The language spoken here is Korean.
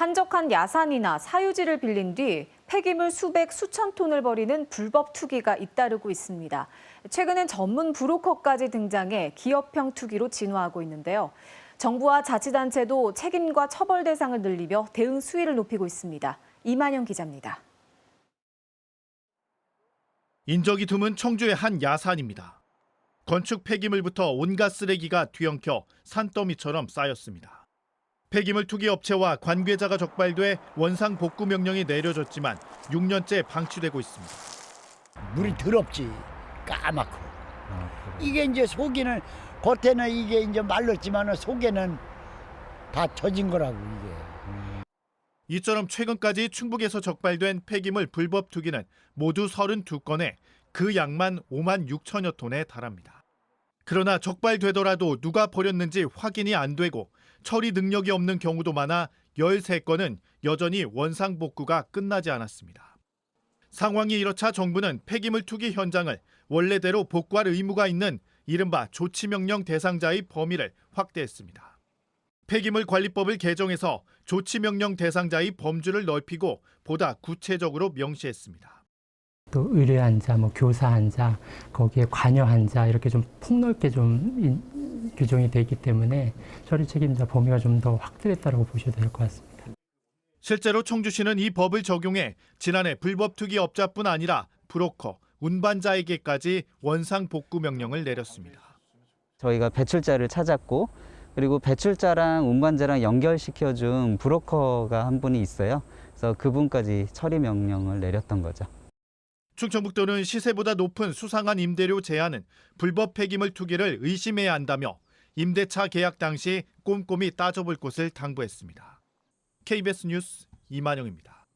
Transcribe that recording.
한적한 야산이나 사유지를 빌린 뒤 폐기물 수백 수천 톤을 버리는 불법 투기가 잇따르고 있습니다. 최근엔 전문 브로커까지 등장해 기업형 투기로 진화하고 있는데요. 정부와 자치단체도 책임과 처벌 대상을 늘리며 대응 수위를 높이고 있습니다. 이만영 기자입니다. 인적이 드문 청주의 한 야산입니다. 건축 폐기물부터 온갖 쓰레기가 뒤엉켜 산더미처럼 쌓였습니다. 폐기물 투기 업체와 관계자가 적발돼 원상 복구 명령이 내려졌지만 6년째 방치되고 있습니다. 물이 더럽지. 까맣고. 이게 이제 속에는 겉에는 이게 이제 말랐지만은 속에는 다 젖은 거라고 이게. 이처럼 최근까지 충북에서 적발된 폐기물 불법 투기는 모두 32건에 그 양만 5만 6천여 톤에 달합니다. 그러나 적발되더라도 누가 버렸는지 확인이 안 되고 처리 능력이 없는 경우도 많아 13건은 여전히 원상 복구가 끝나지 않았습니다. 상황이 이렇자 정부는 폐기물 투기 현장을 원래대로 복구할 의무가 있는 이른바 조치명령 대상자의 범위를 확대했습니다. 폐기물 관리법을 개정해서 조치명령 대상자의 범주를 넓히고 보다 구체적으로 명시했습니다. 또 의뢰 환자, 뭐 교사 환자, 거기에 관여 환자 이렇게 좀 폭넓게 좀 인- 규정이 되어 있기 때문에 처리 책임자 범위가 좀 더 확대됐다고 보셔도 될것 같습니다. 실제로 청주시는 이 법을 적용해 지난해 불법 투기 업자뿐 아니라 브로커, 운반자에게까지 원상 복구 명령을 내렸습니다. 저희가 배출자를 찾았고 그리고 배출자랑 운반자랑 연결시켜준 브로커가 한 분이 있어요. 그래서 그분까지 처리 명령을 내렸던 거죠. 충청북도는 시세보다 높은 수상한 임대료 제한은 불법 폐기물 투기를 의심해야 한다며 임대차 계약 당시 꼼꼼히 따져볼 것을 당부했습니다. KBS 뉴스 이만영입니다.